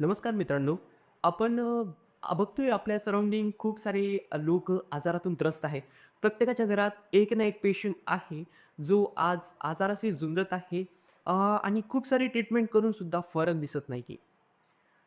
नमस्कार मित्रांनो. आपण बघतोय आपल्या सराउंडिंग खूप सारे लोक आजारातून त्रस्त आहे. प्रत्येकाच्या घरात एक ना एक पेशंट आहे, जो आज आजाराशी झुंजत आहे आणि खूप सारी ट्रीटमेंट करून सुद्धा फरक दिसत नाही की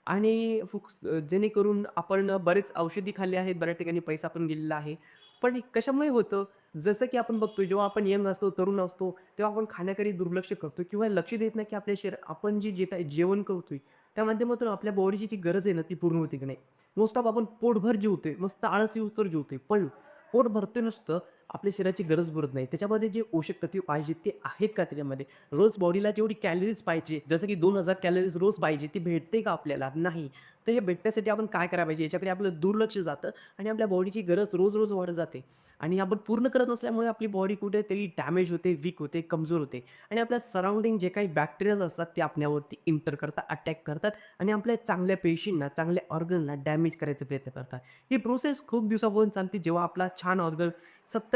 आणि फुक्स जेणेकरून आपण बरेच औषधी खाल्ले आहेत, बऱ्याच ठिकाणी पैसा पण गेलेला आहे. पण कशामुळे होतं? जसं की आपण बघतो जेव्हा आपण यंग असतो, तरुण असतो, तेव्हा आपण खाण्याकडे दुर्लक्ष करतो किंवा लक्ष देत नाही की आपल्या शरीर आपण जे जे जेवण करतोय, त्या माध्यमातून आपल्या बॉडीची जी गरज आहे ना, ती पूर्ण होते की नाही. मोस्ट ऑफ आपण पोटभर जेवते मस्त आळस येऊस्तोवर जेवते पण पोट भरते नसतं आपल्या शरीराची गरज भरत नाही. त्याच्यामध्ये जे पोषक तत्व पाहिजे ते आहेत का त्याच्यामध्ये? रोज बॉडीला जेवढी कॅलरीज पाहिजे, जसं की दोन हजार कॅलरीज रोज पाहिजे, ती भेटते का आपल्याला? नाही. तर हे भेटण्यासाठी आपण काय करायला पाहिजे? याच्याकडे आपलं दुर्लक्ष जातं आणि आपल्या बॉडीची गरज रोज-रोज वाढत जाते. आणि आपण पूर्ण करत नसल्यामुळे आपली बॉडी कुठेतरी डॅमेज होते, वीक होते, कमजोर होते आणि आपल्या सराउंडिंग जे काही बॅक्टेरियाज असतात, ते आपल्यावरती इंटर करतात, अटॅक करतात आणि आपल्या चांगल्या पेशींना, चांगल्या ऑर्गनला डॅमेज करायचा प्रयत्न करतात. ही प्रोसेस खूप दिवसापासून चालते. जेव्हा आपला छान ऑर्गन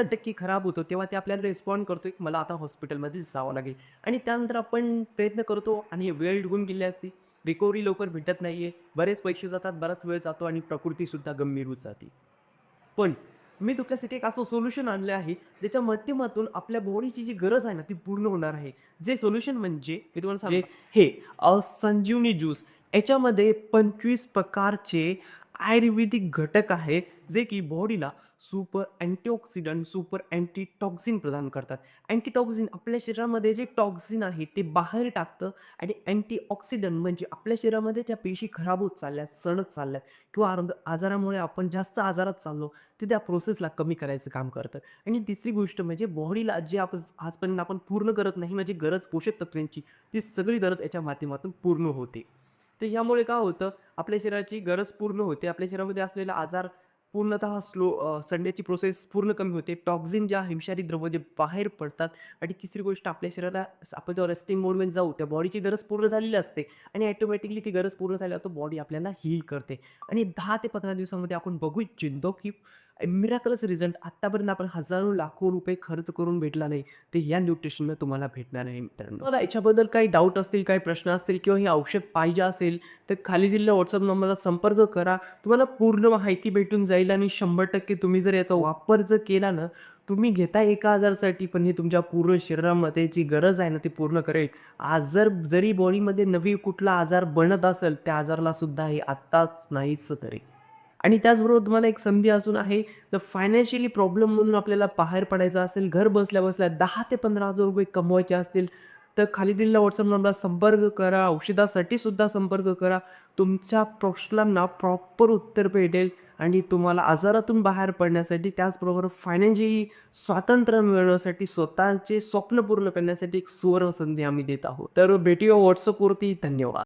70% खराब होतो, तेव्हा ते आपल्याला रिस्पॉन्ड करतो, की मला आता हॉस्पिटलमध्ये जावं लागेल आणि त्यानंतर आपण प्रयत्न करतो आणि वेळ निघून गेली असते. रिकव्हरी लवकर भेटत नाहीये. बरेच पैसे जातात, बराच वेळ जातो आणि प्रकृतीसुद्धा गंभीर होत जाते. पण मी तुमच्यासाठी एक असं सोल्युशन आणलं आहे, ज्याच्या माध्यमातून आपल्या बॉडीची जी गरज आहे ना, ती पूर्ण होणार आहे. जे सोल्युशन म्हणजे मी तुम्हाला सांगतो हे संजीवनी ज्यूस याच्यामध्ये 25 प्रकारचे आयुर्वेदिक घटक आहे, जे की बॉडीला सुपर अँटीऑक्सिडंट, सुपर अँटीटॉक्झिन प्रदान करतात. अँटीटॉक्झिन आपल्या शरीरामध्ये जे टॉक्झिन आहे, ते बाहेर टाकतं आणि अँटीऑक्सिडंट म्हणजे आपल्या शरीरामध्ये ज्या पेशी खराब होत चालल्यात, सडत चालल्यात किंवा आरोग आजारामुळे आपण जास्त आजारात चाललो, ते त्या प्रोसेसला कमी करायचं काम करतं. आणि तिसरी गोष्ट म्हणजे बॉडीला जे आपण आजपर्यंत आपण पूर्ण करत नाही, म्हणजे गरज पोषक तत्वांची, ती सगळी गरज याच्या माध्यमातून पूर्ण होते. तर यामुळे काय होतं, आपल्या शरीराची गरज पूर्ण होते. आपल्या शरीरामध्ये असलेला आजार पूर्णतः स्लो अ, सडण्याची प्रोसेस पूर्ण कमी होते. टॉक्सिन ज्या विषारी द्रव्य जे बाहेर पडतात आणि तिसरी गोष्ट आपल्या शरीराला आपण जेव्हा रेस्टिंग मोडमध्ये जाऊ, त्या बॉडीची गरज पूर्ण झालेली असते आणि ऑटोमॅटिकली ती गरज पूर्ण झाल्यावर बॉडी आपल्याला हील करते आणि 10 ते 15 दिवसामध्ये आपण बघू इच्छितो, की मिराकलच रिझल्ट आत्तापर्यंत आपण हजारो, लाखो रुपये खर्च करून भेटला नाही, ते या न्यूट्रिशननं तुम्हाला भेटणार आहे मित्रांनो. मला याच्याबद्दल काही डाऊट असतील, काही प्रश्न असतील किंवा हे औषध पाहिजे असेल, तर खाली दिलेल्या WhatsApp नंबरला संपर्क करा. तुम्हाला पूर्ण माहिती भेटून जाईल आणि 100% तुम्ही जर याचा वापर जर केला ना, तुम्ही घेता एका आजारासाठी, पण हे तुमच्या पूर्ण शरीरामध्ये जी गरज आहे ना, ती पूर्ण करेल. आजार जरी बॉडीमध्ये नवीन कुठला आजार बनत असेल, त्या आजाराला सुद्धा हे आत्ताच नाहीच करेल. आणि त्याचबरोबर तुम्हाला एक संधी अजून आहे, जर फायनान्शियली प्रॉब्लेममधून आपल्याला बाहेर पडायचं असेल, घर बसल्या-बसल्या दहा ते पंधरा हजार रुपये कमवायचे असतील, तर खाली दिलेल्या व्हॉट्सअप नंबरला संपर्क करा. औषधासाठी सुद्धा संपर्क करा. तुमच्या प्रश्नांना प्रॉपर उत्तर भेटेल आणि तुम्हाला आजारातून बाहेर पडण्यासाठी, त्याचबरोबर फायनान्शियली स्वातंत्र्य मिळवण्यासाठी, स्वतःचे स्वप्न पूर्ण करण्यासाठी एक सुवर्ण संधी आम्ही देत आहोत. तर भेटूया व्हॉट्सअपवरती धन्यवाद.